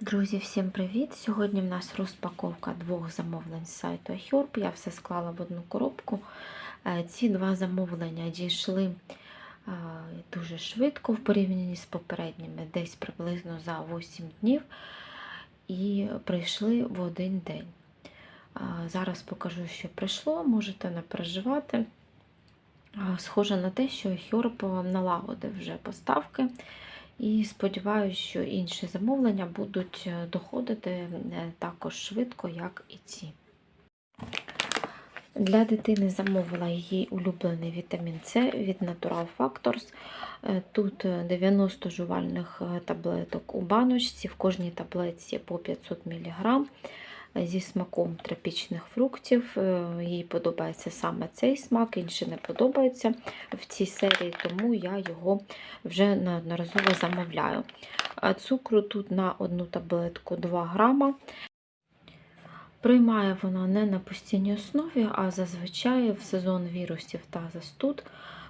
Друзі, всім привіт! Сьогодні в нас розпаковка двох замовлень з сайту iHerb. Я все склала в одну коробку. Е, Ці два замовлення дійшли е, дуже швидко в порівнянні з попередніми, десь приблизно за 8 днів, і прийшли в один день. Е, Зараз покажу, що прийшло, можете не переживати. Схоже на те, що iHerb налагодив вже поставки. І сподіваюся, що інші замовлення будуть е, доходити е, також швидко, як і ці. Для дитини замовила її улюблений вітамін С від Natural Factors. Е, Тут 90 жувальних таблеток у баночці, в кожній таблетці по 500 мг зі смаком тропічних фруктів. Е, Їй подобається саме цей смак, інші не подобаються в цій серії, тому я його вже неодноразово замовляю. Цукру тут на одну таблетку 2 грама. Приймає вона не на постійній основі, а зазвичай в сезон вірусів та застуд,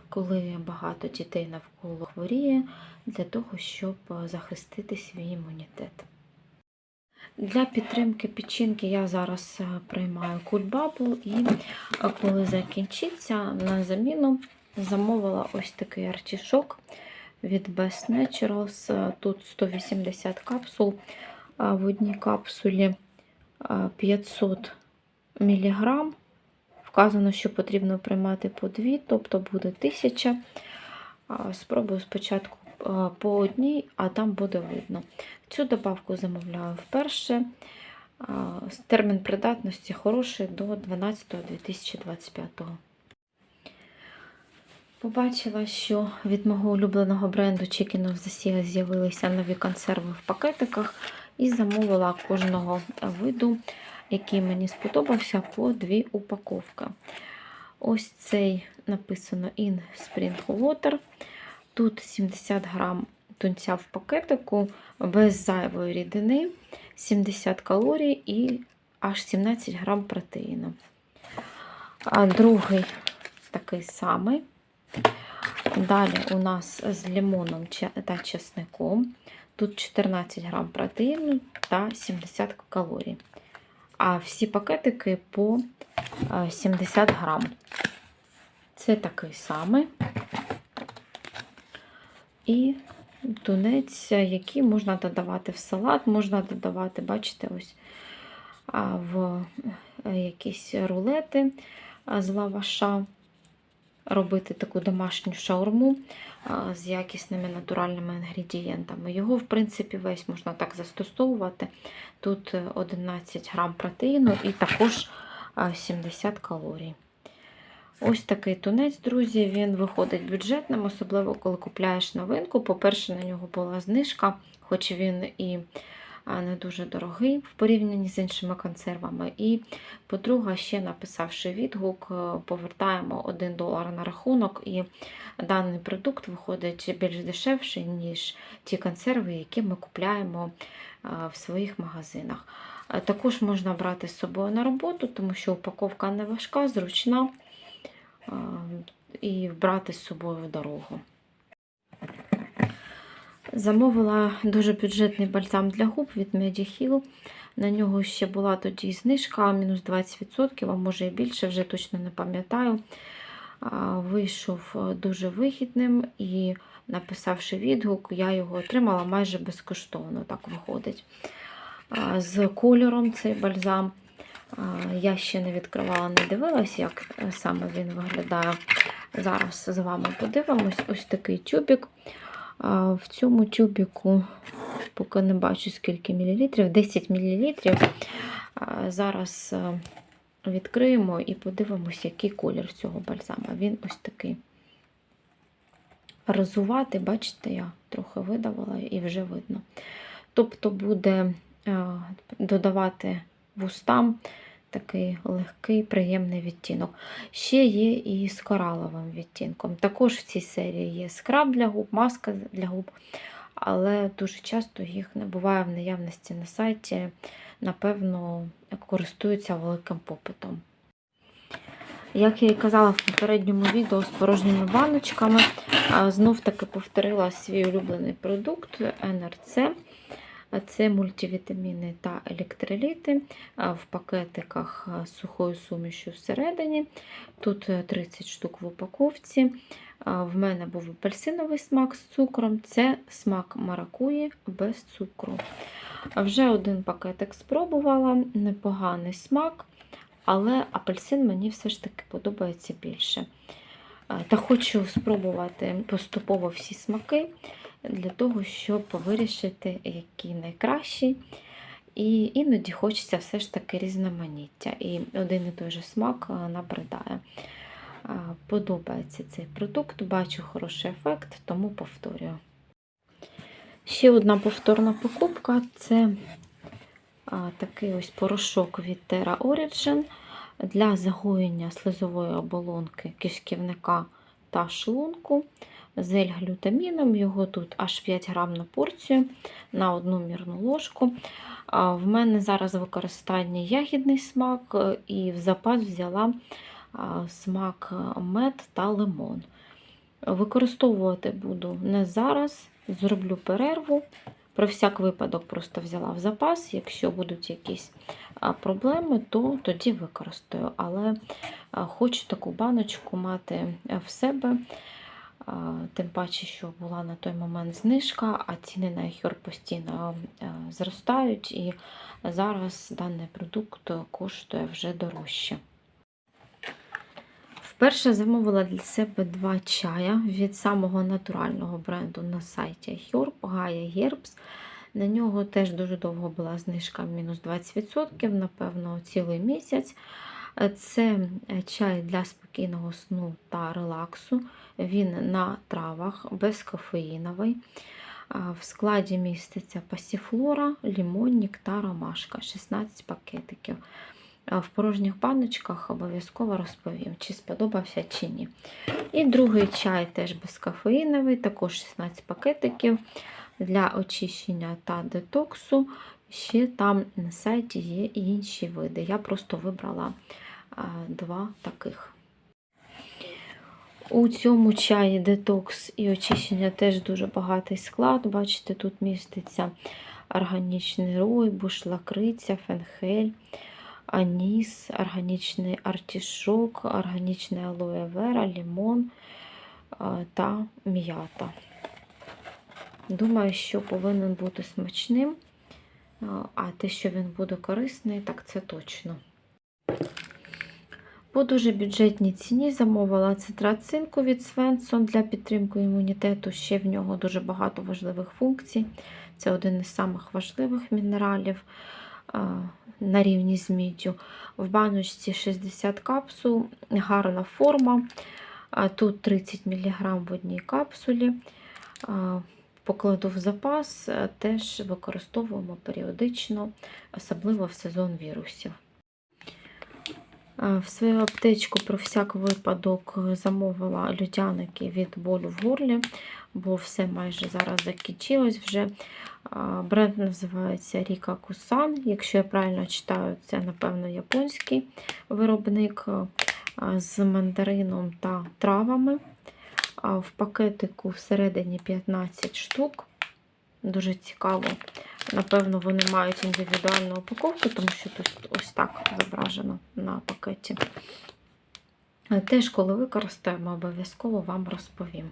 коли багато дітей навколо хворіє, для того, щоб захистити свій імунітет. Для підтримки печінки я зараз е, приймаю кульбабу і е, коли закінчиться, на заміну замовила ось такий артішок від Best Naturals. Е, Тут 180 капсул, в одній капсулі е, 500 мг. Вказано, що потрібно приймати по дві, тобто буде 1000. Спробую спочатку по одній, а там буде видно. Цю добавку замовляю вперше. Термін придатності хороший до 12.2025. Побачила, що від мого улюбленого бренду Chicken of the Sea з'явилися нові консерви в пакетиках, і замовила кожного виду, який мені сподобався, по дві упаковки. Ось цей написано In Spring Water. Тут 70 грам тунця в пакетику без зайвої рідини, 70 калорій і аж 17 грам протеїну. А другий такий самий. Далі у нас з лимоном та чесником. Тут 14 грам протеїну та 70 калорій. А всі пакетики по 70 грам. Це такий самий. І тунець, який можна додавати в салат, можна додавати, бачите, ось в якісь рулети з лаваша, робити таку домашню шаурму з якісними натуральними інгредієнтами. Його, в принципі, весь можна так застосовувати. Тут 11 грам протеїну і також 70 калорій. Ось такий тунець, друзі, він виходить бюджетним, особливо коли купляєш новинку. По-перше, на нього була знижка, хоч він і не дуже дорогий в порівнянні з іншими консервами. І, по-друге, ще написавши відгук, повертаємо 1 долар на рахунок, і даний продукт виходить більш дешевший, ніж ті консерви, які ми купляємо в своїх магазинах. Також можна брати з собою на роботу, тому що упаковка не важка, зручна і брати з собою в дорогу. Замовила дуже бюджетний бальзам для губ від Mediheal. На нього ще була тоді знижка, мінус 20%, а може і більше, вже точно не пам'ятаю. Вийшов дуже вигідним і, написавши відгук, я його отримала майже безкоштовно, так виходить. З кольором цей бальзам. Я ще не відкривала, не дивилась, як саме він виглядає. Зараз з вами подивимось ось такий тюбик. В цьому тюбіку, поки не бачу скільки мілілітрів, 10 мілілітрів. Зараз відкриємо і подивимось, який колір цього бальзама. Він ось такий розуватий, бачите, я трохи видавила і вже видно. Тобто буде додавати вустам такий легкий, приємний відтінок. Ще є і з кораловим відтінком. Також в цій серії є скраб для губ, маска для губ, але дуже часто їх не буває в наявності на сайті, напевно, користуються великим попитом. Як я і казала в попередньому відео з порожніми баночками, знов таки повторила свій улюблений продукт НРЦ. Це мультивітаміни та електроліти в пакетиках з сухою сумішю всередині. Тут е, 30 штук в упаковці. В мене був апельсиновий смак з цукром, це смак маракуї без цукру. Вже один пакетик спробувала, непоганий смак, але апельсин мені все ж таки подобається більше. Та хочу спробувати поступово всі смаки для того, щоб вирішити, який найкращий. І іноді хочеться все ж таки різноманіття. І один і той же смак набридає. Подобається цей продукт, бачу хороший ефект, тому повторюю. Ще одна повторна покупка це такий ось порошок від Terra Origin для загоєння слизової оболонки кишківника та шлунку з L-глютаміном. Його тут аж 5 грам на порцію на одну мірну ложку. В мене зараз використання ягідний смак, е, і в запас взяла смак е, мед та лимон. Використовувати буду не зараз, зроблю перерву. Про всяк випадок просто взяла в запас. Якщо будуть якісь проблеми, то тоді використаю. Але хочу таку баночку мати е, в себе. Тим паче, що була на той момент знижка, а ціни на ехер постійно зростають, і зараз даний продукт коштує вже дорожче. Вперше замовила для себе два чая від самого натурального бренду на сайті Herb, Gaia Herbs. На нього теж дуже довго була знижка мінус 20%, напевно, цілий місяць. Це чай для спокійного сну та релаксу. Він на травах, безкофеїновий. В складі міститься пасіфлора, лімонник та ромашка 16 пакетиків. В порожніх баночках обов'язково розповім, чи сподобався чи ні. І другий чай теж безкофеїновий, також 16 пакетиків для очищення та детоксу. Ще там на сайті є інші види. Я просто вибрала два таких. У цьому чаї детокс і очищення теж дуже багатий склад. Бачите, тут міститься органічний ройбуш, лакриця, фенхель, аніс, органічний артішок, органічний алоє вера, лімон та м'ята. Думаю, що повинен бути смачним, а те, що він буде корисний, так це точно. По дуже бюджетній ціні замовила цитрацинку від Свенсон для підтримки імунітету. Ще в нього дуже багато важливих функцій. Це один із самих важливих мінералів на рівні з міддю. В баночці 60 капсул, гарна форма. Тут 30 мг в одній капсулі. Покладу в запас, теж використовуємо періодично, особливо в сезон вірусів. В свою аптечку про всяк випадок замовила людяники від болю в горлі, бо все майже зараз закінчилось вже. Бренд називається Ріка Кусан. Якщо я правильно читаю, це, напевно, японський виробник з мандарином та травами. В пакетику всередині 15 штук. Дуже цікаво. Напевно, вони мають індивідуальну упаковку, тому що тут ось так зображено на пакеті. Теж, коли використаємо, обов'язково вам розповім.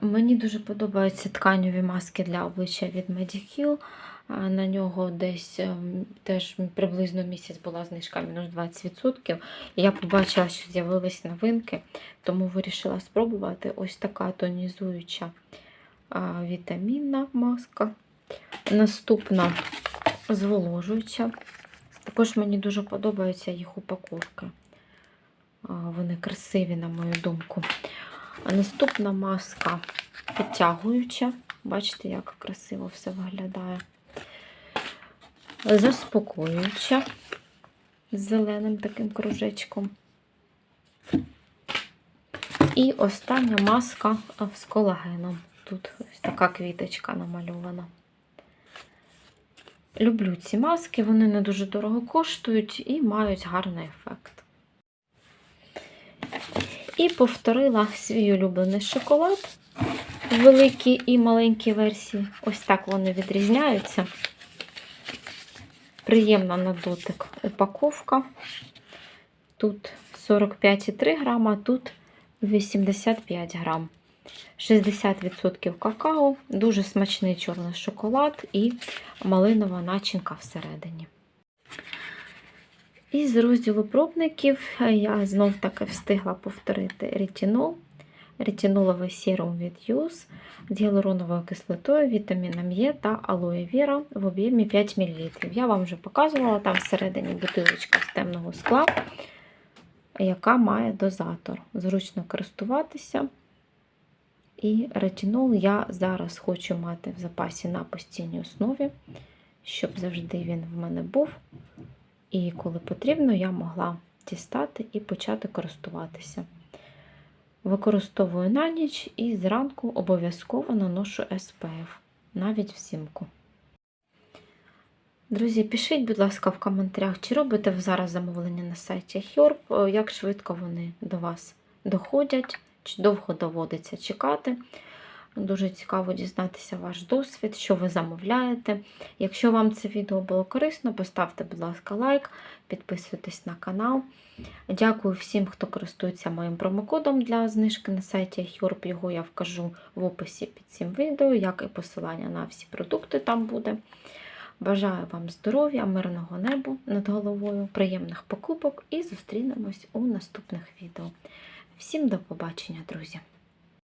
Мені дуже подобаються тканеві маски для обличчя від Mediheal. На нього десь теж приблизно місяць була знижка мінус 20%. Я побачила, що з'явились новинки, тому вирішила спробувати ось така тонізуюча вітамінна маска. Наступна зволожуюча. Також мені дуже подобаються їх упаковки. Вони красиві, на мою думку. Наступна маска підтягуюча. Бачите, як красиво все виглядає. Заспокоююча з зеленим таким кружечком. І остання маска з колагеном. Тут ось така квіточка намальована. Люблю ці маски, вони не дуже дорого коштують і мають гарний ефект. І повторила свій улюблений шоколад. великі і маленькі версії. Ось так вони відрізняються. Приємна на дотик упаковка. Тут 45,3 грама, тут 85 грам. 60% какао, дуже смачний чорний шоколад і малинова начинка всередині. І з розділу пробників я знов таки встигла повторити ретинол, ретиноловий серум від Юз з гіалуроновою кислотою, вітаміном Е та алоє віра в об'ємі 5 мл. Я вам вже показувала, там всередині бутилочка з темного скла, яка має дозатор. Зручно користуватися. І ретинол я зараз хочу мати в запасі на постійній основі, щоб завжди він в мене був. І коли потрібно, я могла дістати і почати користуватися. Використовую на ніч і зранку обов'язково наношу SPF, навіть взимку. Друзі, пишіть, будь ласка, в коментарях, чи робите ви зараз замовлення на сайті Herb, як швидко вони до вас доходять, довго доводиться чекати. Дуже цікаво дізнатися ваш досвід, що ви замовляєте. Якщо вам це відео було корисно, поставте, будь ласка, лайк, підписуйтесь на канал. Дякую всім, хто користується моїм промокодом для знижки на сайті Herb. Його я вкажу в описі під цим відео, як і посилання на всі продукти там буде. Бажаю вам здоров'я, мирного неба над головою, приємних покупок і зустрінемось у наступних відео. Всім до побачення, друзі!